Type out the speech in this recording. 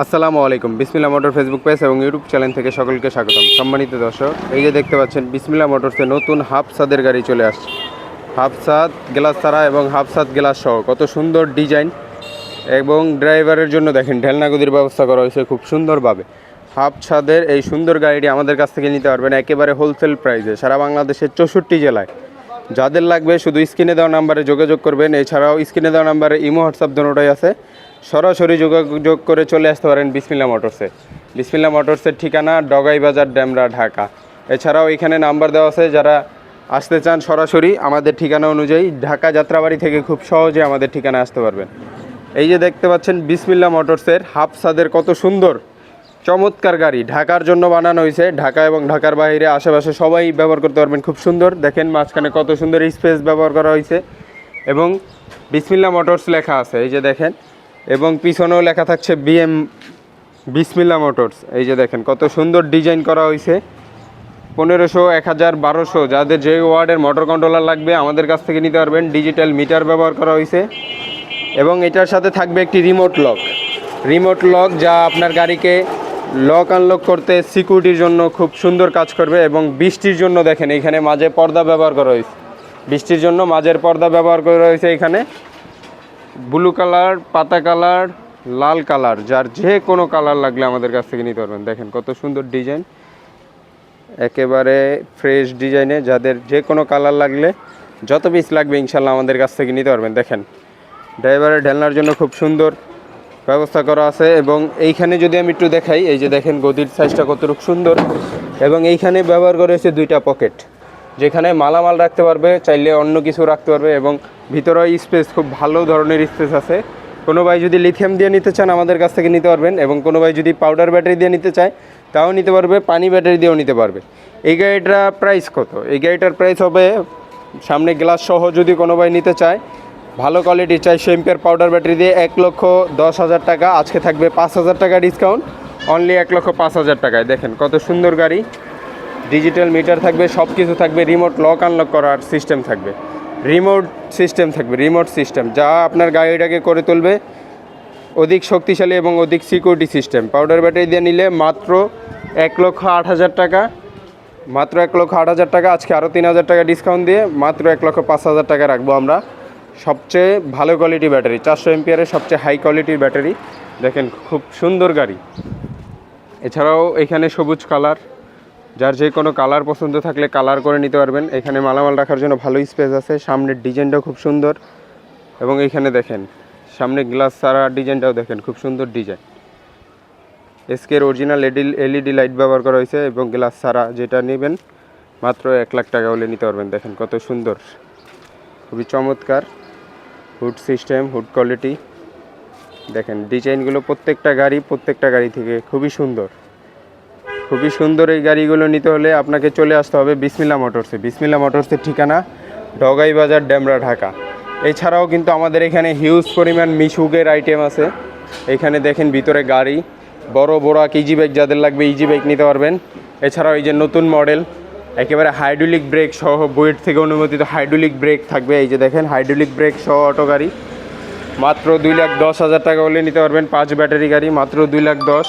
আসসালামু আলাইকুম। বিসমিল্লা motor Facebook page এবং ইউটিউব চ্যানেল থেকে সকলকে স্বাগতম। সম্মানিত দর্শক, এই যে দেখতে পাচ্ছেন বিসমিল্লা মোটরসে নতুন হাফ সাদের গাড়ি চলে আসছে। হাফ সাদ গ্লাস ছাড়া এবং হাফ সাদ গ্লাস সহ কত সুন্দর ডিজাইন এবং ড্রাইভারের জন্য দেখেন ঢেলনাগুদির ব্যবস্থা করা হয়েছে খুব সুন্দরভাবে। হাফ ছাদের এই সুন্দর গাড়িটি আমাদের কাছ থেকে নিতে পারবেন একেবারে হোলসেল প্রাইসে সারা বাংলাদেশের চৌষট্টি জেলায়। যাদের লাগবে শুধু স্ক্রিনে দেওয়া নাম্বারে যোগাযোগ করবেন। এছাড়াও স্ক্রিনে দেওয়া নাম্বারে ইমো, হোয়াটসঅ্যাপ দুটোই আছে। সরাসরি যোগাযোগ করে চলে আসতে পারেন বিসমিল্লা মোটরসে বিসমিল্লা মোটরসের ঠিকানা ডগাই বাজার ড্যামরা ঢাকা। এছাড়াও এখানে নাম্বার দেওয়া আছে, যারা আসতে চান সরাসরি, আমাদের ঠিকানা অনুযায়ী ঢাকা যাত্রাবাড়ি থেকে খুব সহজে আমাদের ঠিকানা আসতে পারবেন। এই যে দেখতে পাচ্ছেন বিসমিল্লা মোটরসের হাফ সাদের কত সুন্দর চমৎকার গাড়ি। ঢাকার জন্য বানানো হয়েছে ঢাকা এবং ঢাকার বাইরে আশেপাশে সবাই ব্যবহার করতে পারবেন। খুব সুন্দর। দেখেন মাঝখানে কত সুন্দর স্পেস ব্যবহার করা হয়েছে এবং বিসমিল্লা মোটরস লেখা আছে, এই যে দেখেন। এবং পিছনেও লেখা থাকছে বিএম বিসমিল্লা মোটরস, এই যে দেখেন। কত সুন্দর ডিজাইন করা হয়েছে পনেরোশো, এক হাজার, বারোশো, যাদের যে ওয়ার্ডের মোটর কন্ট্রোলার লাগবে, আমাদের কাছ থেকে নিতে পারবেন। ডিজিটাল মিটার ব্যবহার করা হয়েছে এবং এটার সাথে থাকবে একটি রিমোট লক। রিমোট লক যা আপনার গাড়িকে লক আনলক করতে সিকিউরিটির জন্য খুব সুন্দর কাজ করবে এবং বৃষ্টির জন্য দেখেন, এখানে মাঝে পর্দা ব্যবহার করা হয়েছে। বৃষ্টির জন্য মাঝের পর্দা ব্যবহার করা হয়েছে এখানে। ব্লু কালার, পাতা কালার, লাল কালার, যার যে কোনো কালার লাগলে আমাদের কাছ থেকে নিতে পারবেন। দেখেন কত সুন্দর ডিজাইন। একেবারে ফ্রেশ ডিজাইনে যাদের যে কোনো কালার লাগলে যত পিস লাগবে ইনশাল্লাহ আমাদের কাছ থেকে নিতে পারবেন। দেখেন, ড্রাইভারের ঢেলনার জন্য খুব সুন্দর। ব্যবস্থা করা আছে এবং এইখানে যদি আমি একটু দেখাই, এই যে দেখেন গদির সাইজটা কতটুকু সুন্দর এবং এইখানে ব্যবহার করা হয়েছে দুইটা পকেট যেখানে মালামাল রাখতে পারবে, চাইলে অন্য কিছু রাখতে পারবে এবং ভিতরে স্পেস খুব ভালো ধরনের স্পেস আছে। কোনো ভাই যদি লিথিয়াম দিয়ে নিতে চান, আমাদের কাছ থেকে নিতে পারবেন এবং কোনো ভাই যদি পাউডার ব্যাটারি দিয়ে নিতে চায়, তাও নিতে পারবে, পানি ব্যাটারি দিয়েও নিতে পারবে। এই গাড়িটার প্রাইস কত? এই গাড়িটার প্রাইস হবে, সামনে গ্লাস সহ যদি কোনো ভাই নিতে চায় ভালো কোয়ালিটির চারশো এমপিয়ার পাউডার ব্যাটারি দিয়ে এক লক্ষ দশ হাজার টাকা, আজকে থাকবে পাঁচ হাজার টাকা ডিসকাউন্ট অনলি এক লক্ষ পাঁচ হাজার টাকায়। দেখেন কত সুন্দর গাড়ি। ডিজিটাল মিটার থাকবে সব কিছু থাকবে রিমোট লক আনলক করার সিস্টেম থাকবে। রিমোট সিস্টেম থাকবে রিমোট সিস্টেম যা আপনার গাড়িটাকে করে তুলবে, অধিক শক্তিশালী এবং অধিক সিকিউরিটি সিস্টেম পাউডার ব্যাটারি দিয়ে নিলে মাত্র এক লক্ষ আট হাজার টাকা। মাত্র এক লক্ষ আট হাজার টাকা, আজকে আরও তিন হাজার টাকা ডিসকাউন্ট দিয়ে মাত্র এক লক্ষ পাঁচ হাজার টাকা রাখব আমরা। সবচেয়ে ভালো কোয়ালিটি ব্যাটারি চারশো এমপিয়ারের সবচেয়ে হাই কোয়ালিটির ব্যাটারি দেখেন খুব সুন্দর গাড়ি। এছাড়াও এখানে সবুজ কালার যার যে কোনো কালার পছন্দ থাকলে কালার করে নিতে পারবেন। এখানে মালামাল রাখার জন্য ভালো স্পেস আছে, সামনের ডিজাইনটাও খুব সুন্দর। এবং এখানে দেখেন, সামনে গ্লাস সারা ডিজাইনটাও দেখেন, খুব সুন্দর ডিজাইন এসকের অরিজিনাল এলইডি লাইট ব্যবহার করা হয়েছে এবং গ্লাস সারা যেটা নেবেন, মাত্র এক লাখ টাকা হলে নিতে পারবেন। দেখেন কত সুন্দর, খুবই চমৎকার। Hood system, hood quality. দেখেন, ডিজাইনগুলো প্রত্যেকটা গাড়ি প্রত্যেকটা গাড়ি থেকে খুবই সুন্দর। খুবই সুন্দর এই গাড়িগুলো নিতে হলে আপনাকে চলে আসতে হবে বিসমিল্লা মোটরসে। বিসমিল্লা মোটরসের ঠিকানা, ডগাই বাজার ড্যামরা ঢাকা। এছাড়াও কিন্তু আমাদের এখানে হিউজ পরিমাণ মিশুকের আইটেম আছে। এখানে দেখেন ভিতরে গাড়ি, বড় বড় ইজি বাইক যাদের লাগবে ইজি বাইক নিতে পারবেন। এছাড়াও এই যে নতুন মডেল একেবারে হাইড্রোলিক ব্রেক সহ বুয়েট থেকে অনুমোদিত হাইড্রোলিক ব্রেক থাকবে। এই যে দেখেন হাইড্রোলিক ব্রেক সহ অটো গাড়ি। মাত্র দুই লাখ দশ হাজার টাকা হলে নিতে পারবেন পাঁচ ব্যাটারি গাড়ি, মাত্র দুই লাখ দশ।